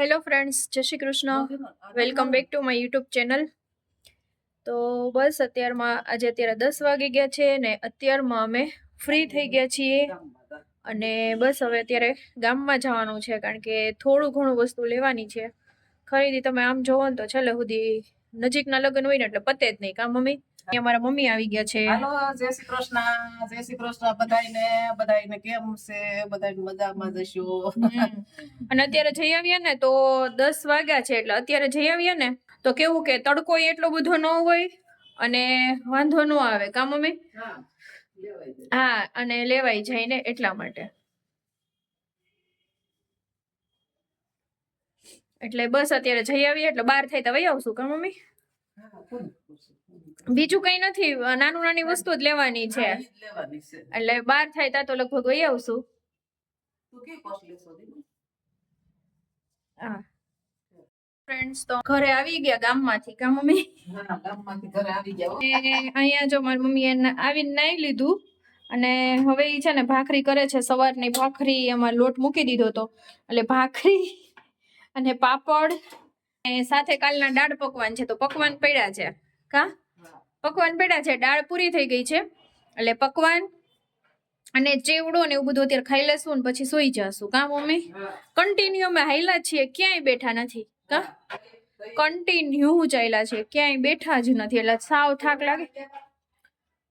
Hello friends જય Shri Krishna. Welcome back to my YouTube channel તો બસ અત્યારમાં આજે અત્યારે દસ વાગી ગયા છે ને અત્યારમાં અમે ફ્રી થઈ ગયા છીએ. અને બસ હવે અત્યારે ગામમાં જવાનું છે કારણ કે થોડું ઘણું વસ્તુ લેવાની છે. ખરીદી તમે આમ જોવો ને તો છેલ્લે સુધી નજીકના લગ્ન હોય ને એટલે પતે જ નહીં કા મમ્મી? અહીંયા મારા મમ્મી આવી ગયા છે. હાલો જય શ્રી કૃષ્ણ જય શ્રી કૃષ્ણ બધાને બધાને કેમ છે? બધાને મજામાં જશો અને અત્યારે જઈ આવ્યા ને તો દસ વાગ્યા છે એટલે અત્યારે જઈ આવ્યા ને તો કેવું કે તડકો એટલો બધો ન હોય અને વાંધો ન આવે કા મમ્મી? હા, હા અને લેવાઈ જાય ને એટલા માટે. એટલે બસ અત્યારે જઈ આવીએ એટલે બહાર થાય તો વહી આવશું કા મમ્મી? બીજું કઈ નથી. નાનું નાની વસ્તુ જ લેવાની છે. એટલે બાર થાય તા તો લગભગ વહી આવશું. ફ્રેન્ડ્સ તો ઘરે આવી ગયા ગામમાંથી કા મમ્મી? ગામમાંથી ઘરે આવી ગયા અહીંયા જો મારી મમ્મીએ ના- આવીને નાઈ લીધું અને હવે એ છે ને ભાખરી કરે છે. સવારની ભાખરી એમાં લોટ મૂકી દીધો હતો એટલે ભાખરી અને પાપડ અને સાથે કાલના દાળ પકવાન છે તો પકવાન પડ્યા છે. કા? પકવાન પડ્યા છે, દાળ પૂરી થઈ ગઈ છે. એટલે પકવાન અને ચેવડો ને એવું બધું અત્યારે ખાઈ લેશું ને પછી સોઈ જશું. કા મમ્મી? કન્ટિન્યુ અમે હાઈલા છીએ, ક્યાંય બેઠા નથી. કા? કન્ટિન્યુ ચાલ્યા છે, ક્યાંય બેઠા જ નથી. એટલે સાવ થાક લાગે.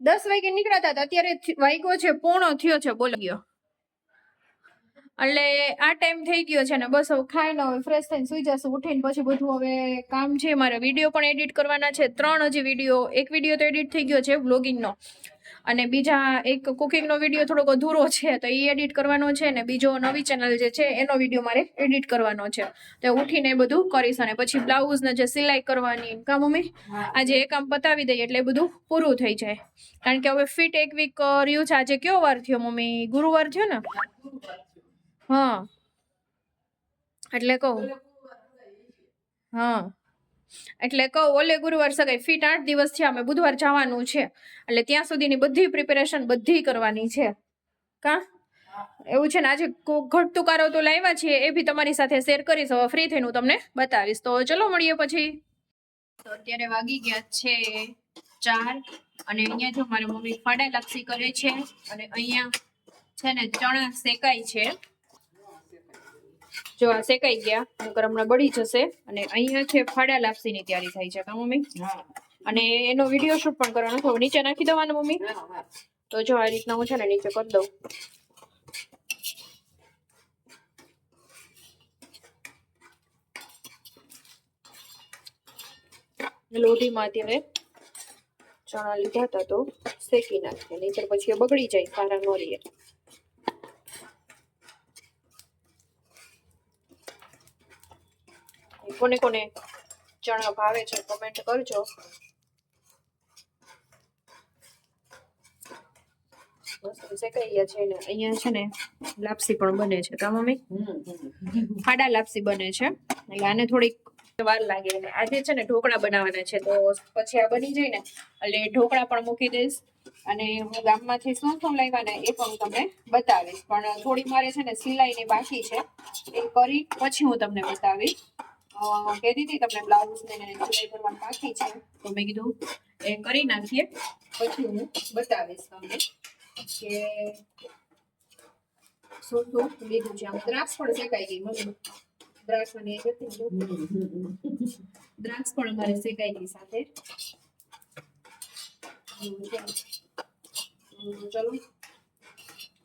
દસ વાગે નીકળ્યા હતા, અત્યારે વાગ્યો છે પોણો થયો છે, બોલો. ગયો એટલે આ ટાઈમ થઈ ગયો છે ને બસ હવે ખાઈને હવે ફ્રેશ થઈને સુઈ જશું ઉઠીને પછી બધું હવે કામ છે મારે. વીડિયો પણ એડિટ કરવાના છે ત્રણ હજી વીડિયો એક વીડિયો તો એડિટ થઈ ગયો છે વ્લોગિંગનો અને બીજા એક કુકિંગનો વીડિયો થોડોક અધૂરો છે તો એ એડિટ કરવાનો છે ને બીજો નવી ચેનલ જે છે એનો વીડિયો મારે એડિટ કરવાનો છે. તો ઉઠીને એ બધું કરીશ અને પછી બ્લાઉઝને જે સિલાઈ કરવાની કા મમ્મી? આજે એ કામ પતાવી દઈએ એટલે એ બધું પૂરું થઈ જાય. કારણ કે હવે ફિટ એક વીક રહ્યું છે. આજે કયો વાર થયો મમ્મી? ગુરુવાર થયો ને? હા. એટલે કહું. હા. એટલે કહું ઓલે ગુરુવાર સગાઈ ફિટ આઠ દિવસ છે અમે બુધવાર જવાનું છે. એટલે ત્યાં સુધીની બધી પ્રિપેરેશન બધી કરવાની છે. કા? એવું છે ને આજે કો- ઘટતું કારો તો લાવ્યા છીએ એ બી તમારી સાથે શેર કરીશ. હવે ફ્રી થઈને હું તમને બતાવીશ. તો ચલો મળીએ પછી. તો અત્યારે વાગી ગયા છે ચાર અને અહીંયા જો મારી મમ્મી ફાડા લક્ષી કરે છે અને અહીંયા છે ને ચણા શેકાય છે. જો આ શેકાઈ ગયા નકર હમણાં બળી જશે અને અહીંયા છે ફાડા લાપસીની તૈયારી થાય છે કા મમ્મી? અને એનો વીડિયો શૂટ પણ કરવાનો તો નીચે નાખી દેવાનો મમ્મી. તો જો આ રીતના હું છે ને નીચે કરી દઉં. લોઢીમાં અત્યારે ચણા લીધા હતા તો શેકી નાખીએ નહીતર પછી બગડી જાય સારા ન રહીએ. કોને કોને ચણા ભાવે છે કમેન્ટ કરજો. શેકાઈ છે ને, અહીંયા છે ને લાપસી પણ બને છે, કા મમ્મી? લાપસી બને છે આને થોડીક વાર લાગે. અને આજે છે ને ઢોકળા બનાવવાના છે, તો પછી આ બની જાય ને, એટલે ઢોકળા પણ મૂકી દઈશ. અને હું ગામમાંથી શું શું લાવ્યા ને, એ પણ તમને બતાવીશ. પણ થોડી મારે છે ને સિલાઈની બાકી છે, એ કરી, પછી હું તમને બતાવીશ. કહેતી હતી તમને બ્લાઉઝ ને સિલાઈ કરવાની બાકી છે? તો મેં કીધું, એ કરી નાખીએ. પછી હું બતાવીશ તમને કે શું શું લીધું છે. આમ દ્રાક્ષ પણ શેકાઈ ગઈ મમ્મી દ્રાક્ષ મને. દ્રાક્ષ પણ અમારે શેકાઈ ગઈ સાથે. ચલો.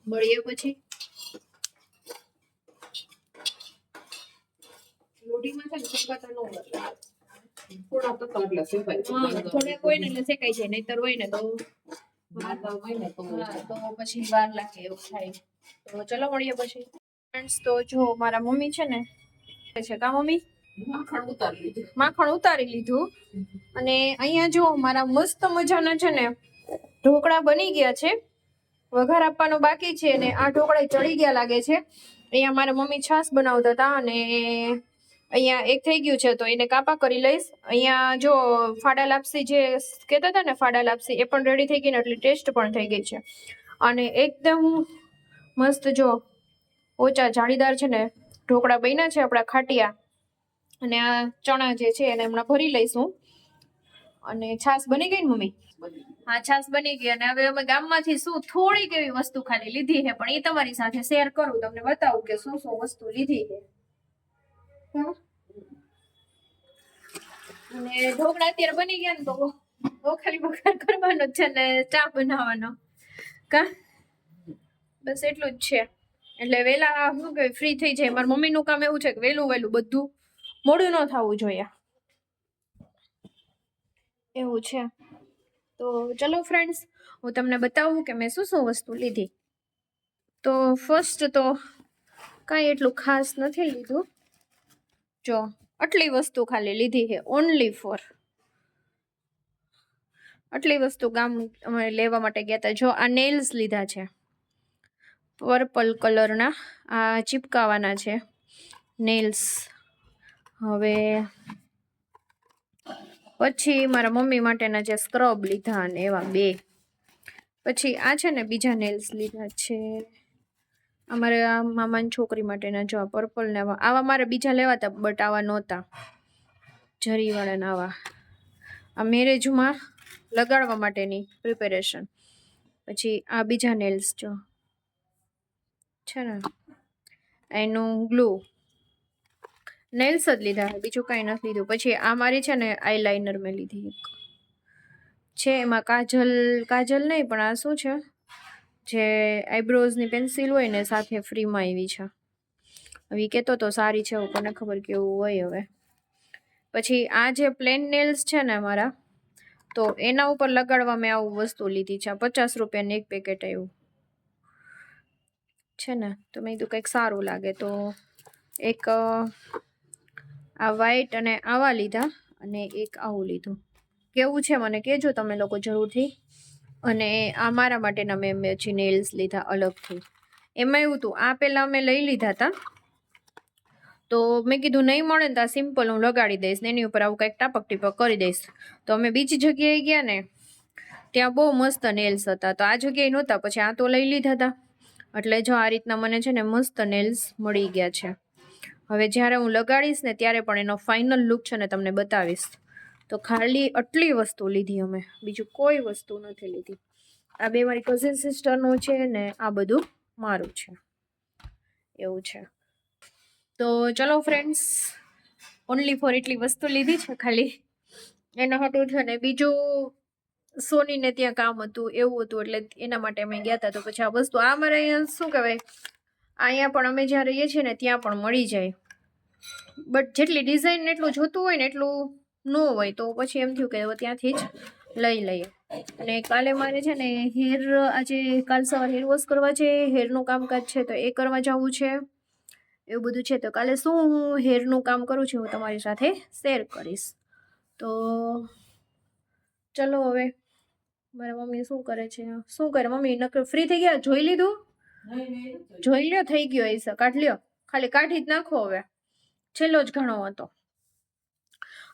મળીએ પછી. લોઢીમાં છે ને થોડા તો નહીતર હોય ને તો હોય ને તો તો પછી વાર લાગે એવું થાય. તો ચલો મળીએ પછી. ફ્રેન્ડ્સ તો જો મારા મમ્મી છે ને છે કા મમ્મી? માખણ ઉતારી લીધું. માખણ ઉતારી લીધું. અને અહીંયા જો મારા મસ્ત મજાના છે ને ઢોકળા બની ગયા છે. વઘાર આપવાનો બાકી છે અને આ ઢોકળા ચડી ગયા લાગે છે. અહીંયા મારા મમ્મી છાશ બનાવતા હતા અને અહીંયા એક થઈ ગયું છે, તો એને કાપા કરી લઈશ. અહીંયા જો ફાડા લાપસી જે કહેતા હતા ને, ફાડા લાપસી, એ પણ રેડી થઈ ગઈ ને, એટલી ટેસ્ટ પણ થઈ ગઈ છે. અને એકદમ મસ્ત જો ઓછા જાળીદાર છે ને, ઢોકળા બન્યા છે આપણા ખાટિયા. અને આ ચણા જે છે એને હમણાં ભરી લઈશું અને છાશ બની ગઈ ને, મમ્મી? હા, છાશ બની ગઈ. અને હવે અમે ગામમાંથી શું થોડીક એવી વસ્તુ ખાલી લીધી છે, પણ એ તમારી સાથે શેર કરું, તમને બતાવું કે શું શું વસ્તુ લીધી છે. અને ઢોકળા અત્યારે બની ગયા ને તો બહુ ખાલી વઘાર કરવાનો છે ને ચા બનાવવાનો. કા? બસ એટલું જ છે. એટલે વેલા શું કે ફ્રી થઈ જાય. મારા મમ્મીનું કામ એવું છે કે વહેલું વહેલું બધું મોડું ન થવું જોઈએ. એવું છે. તો ચલો ફ્રેન્ડ્સ હું તમને બતાવું કે મેં શું શું વસ્તુ લીધી. તો ફર્સ્ટ તો કાંઈ એટલું ખાસ નથી લીધું. જો, આટલી વસ્તુ ખાલી લીધી છે ઓનલી ફોર આટલી વસ્તુ ગામ અમે લેવા માટે ગયા હતા. જો, આ નેલ્સ લીધા છે. પર્પલ કલરના આ ચીપકાવાના છે નેલ્સ હવે પછી મારા મમ્મી માટેના જે સ્ક્રબ લીધા અને એવા બે. પછી આ છે ને, બીજા નેલ્સ લીધા છે. અમારે આ મામાની છોકરી માટેના જો પર્પલ ને આવા આવા મારે બીજા લેવા હતા બટ આવા નહોતા. જરીવાળા ને આવા. આ મેરેજમાં લગાડવા માટેની પ્રિપેરેશન પછી આ બીજા નેલ્સ જો. છે ને? એનું ગ્લુ નેલ્સ જ લીધા બીજું કાંઈ નથી લીધું. પછી આ મારી છે ને આઈલાઇનર મેં લીધી એક. છે એમાં કાજલ કાજલ નહીં, પણ આ શું છે? જે આઈબ્રોઝની પેન્સિલ હોય ને સાથે ફ્રીમાં આવી છે. હવે કહેતો તો સારી છે, કોને ખબર કેવું હોય હવે. પછી આ જે પ્લેન નેલ્સ છે ને મારા, તો એના ઉપર લગાડવા મેં આવું વસ્તુ લીધી છે, પચાસ રૂપિયાની એક પેકેટ આવ્યું છે ને, તો મેં કીધું કંઈક સારું લાગે, તો એક આ વ્હાઈટ અને આવા લીધા અને એક આવું લીધું. કેવું છે મને કહેજો તમે લોકો જરૂરથી. અને આ મારા માટેના મેં પછી નેલ્સ લીધા અલગથી. એમાં એવું હતું, આ પહેલાં અમે લઈ લીધા હતા તો મેં કીધું નહીં મળે ને તો આ સિમ્પલ હું લગાડી દઈશ ને એની ઉપર આવું કંઈક ટાપક ટીપક કરી દઈશ. તો અમે બીજી જગ્યાએ ગયા ને, ત્યાં બહુ મસ્ત નેલ્સ હતા. તો આ જગ્યાએ નહોતા, પછી આ તો લઈ લીધા હતા એટલે જો આ રીતના મને છે ને મસ્ત નેલ્સ મળી ગયા છે. હવે જ્યારે હું લગાડીશ ને ત્યારે પણ એનો ફાઇનલ લુક છે ને તમને બતાવીશ. તો ખાલી આટલી વસ્તુ લીધી અમે, બીજું કોઈ વસ્તુ નથી લીધી. આ બે મારી કઝિન સિસ્ટરનું છે ને આ બધું મારું છે. એવું છે. તો ચલો ફ્રેન્ડ્સ ઓનલી ફોર એટલી વસ્તુ લીધી છે ખાલી. એના હતું છે ને બીજું સોનીને ત્યાં કામ હતું, એવું હતું, એટલે એના માટે અમે ગયા હતા તો પછી આ વસ્તુ આ અમારે અહીંયા શું કહેવાય? અહીંયા પણ અમે જ્યાં રહીએ છીએ ને ત્યાં પણ મળી જાય. બટ જેટલી ડિઝાઇન એટલું જોતું હોય ને એટલું ન હોય તો પછી એમ થયું કે હવે ત્યાંથી જ લઈ લઈએ. અને કાલે મારે છે ને હેર આજે કાલ સવાર હેર વોશ કરવા છે હેરનું કામકાજ છે તો એ કરવા જવું છે. એવું બધું છે તો કાલે શું હું હેરનું કામ કરું છું હું તમારી સાથે શેર કરીશ. તો ચલો હવે મારા મમ્મી શું કરે છે? શું કરે? મમ્મી નકર ફ્રી થઈ ગયા? જોઈ લીધું. જોઈ લ્યો થઈ ગયો એ કાઢ લ્યો. ખાલી કાઢી જ નાખો હવે. છેલ્લો જ ઘણો હતો.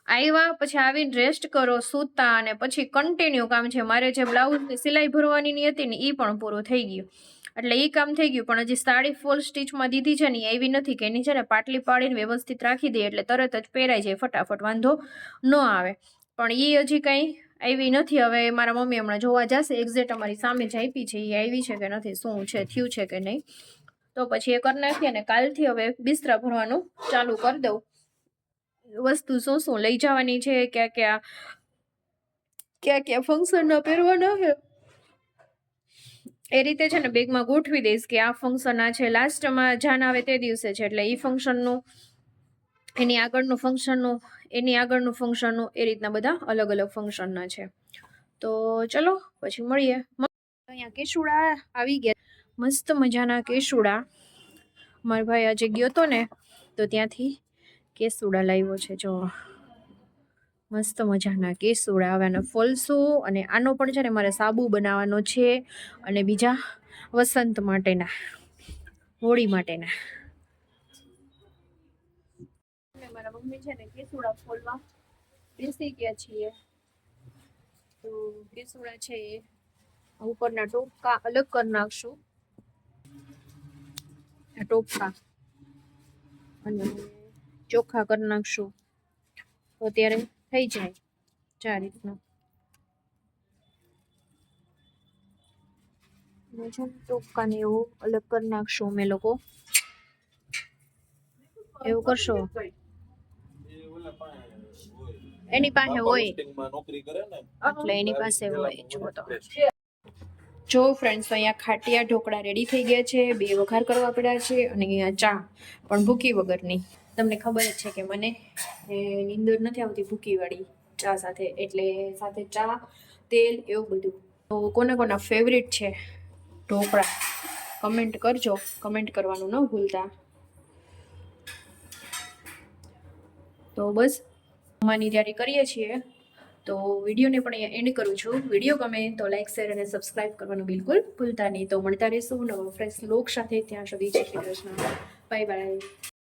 આવ્યા પછી આવીને રેસ્ટ કરો, સૂતા અને પછી કન્ટિન્યુ કામ છે. મારે જે બ્લાઉઝની સિલાઈ ભરવાની હતી ને એ પણ પૂરું થઈ ગયું. એટલે એ કામ થઈ ગયું, પણ હજી સાડી ફોલ સ્ટીચમાં દીધી છે ને એવી નથી કે એની છે ને પાટલી પાડીને વ્યવસ્થિત રાખી દે એટલે તરત જ પહેરાઈ જાય, ફટાફટ વાંધો ન આવે. પણ એ હજી કંઈ આવી નથી. હવે મારા મમ્મી હમણાં જોવા જશે એક્ઝેક્ટ અમારી સામે જ આપી છે એ આવી છે કે નથી, શું છે, થયું છે કે નહીં. તો પછી એ કરી નાખીએ અને કાલથી હવે બિસ્તરા ભરવાનું ચાલુ કરી દઉં. વસ્તુ શું શું લઈ જવાની છે, ક્યાં ક્યાં ક્યાં ક્યાં ફંક્શનના પહેરવાના છે એ રીતે છે ને બેગમાં ગોઠવી દઈશ કે આ ફંક્શન આ છે. લાસ્ટમાં જાન આવે તે દિવસે છે એટલે એ ફંક્શનનું એની આગળનું ફંક્શનનું એની આગળનું ફંક્શનનું એ રીતના બધા અલગ અલગ ફંક્શનના છે. તો ચલો, પછી મળીએ. અહીંયા કેસુડા આવી ગયા. મસ્ત મજાના કેસુડા. મારો ભાઈ આજે ગયો તો ને, તો ત્યાંથી કેસુડા લાવ્યો છે. જો મસ્ત મજાના કેસુડા હવે ફોલસો અને આનો પણ છે ને મારે સાબુ બનાવવાનો છે અને બીજા વસંત માટેના, હોળી માટેના. મારા મમ્મી છે ને કેસુડા ફોલવા બેસી ગયા છીએ. તો કેસુડા છે એ. ઉપરના ટોપકા અલગ કરી નાખશું. ટોપકા. અને ચોખ્ખા કરી નાખશું. તો અત્યારે થઈ જાય ચા રીતનું. ટોપકાને ને એવું અલગ કરી નાખશું અમે લોકો. એવું કરશો? એની પાસે હોય. એટલે એની પાસે હોય જુઓ તો. જો ફ્રેન્ડ્સ તો અહીંયા ખાટિયા ઢોકળા રેડી થઈ ગયા છે બે વઘાર કરવા પડ્યા છે અને અહીંયા ચા પણ ભૂકી વગરની. તમને ખબર જ છે કે મને નીંદર નથી આવતી ભૂકીવાળી ચા સાથે, એટલે સાથે ચા, તેલ એવું બધું. તો કોના કોના ફેવરિટ છે? ઢોકળા. કમેન્ટ કરજો. કમેન્ટ કરવાનું ન ભૂલતા. તો બસ જમવાની તૈયારી કરીએ છીએ. તો વિડીયોને પણ અહીંયા એન્ડ કરું છું. વીડિયો ગમે તો લાઇક શેર અને સબસ્ક્રાઇબ કરવાનું બિલકુલ ભૂલતા નહીં. તો મળતા રહેશું નવા ફ્રેશ લોક સાથે. ત્યાં સુધી જય શ્રી કૃષ્ણ. Bye bye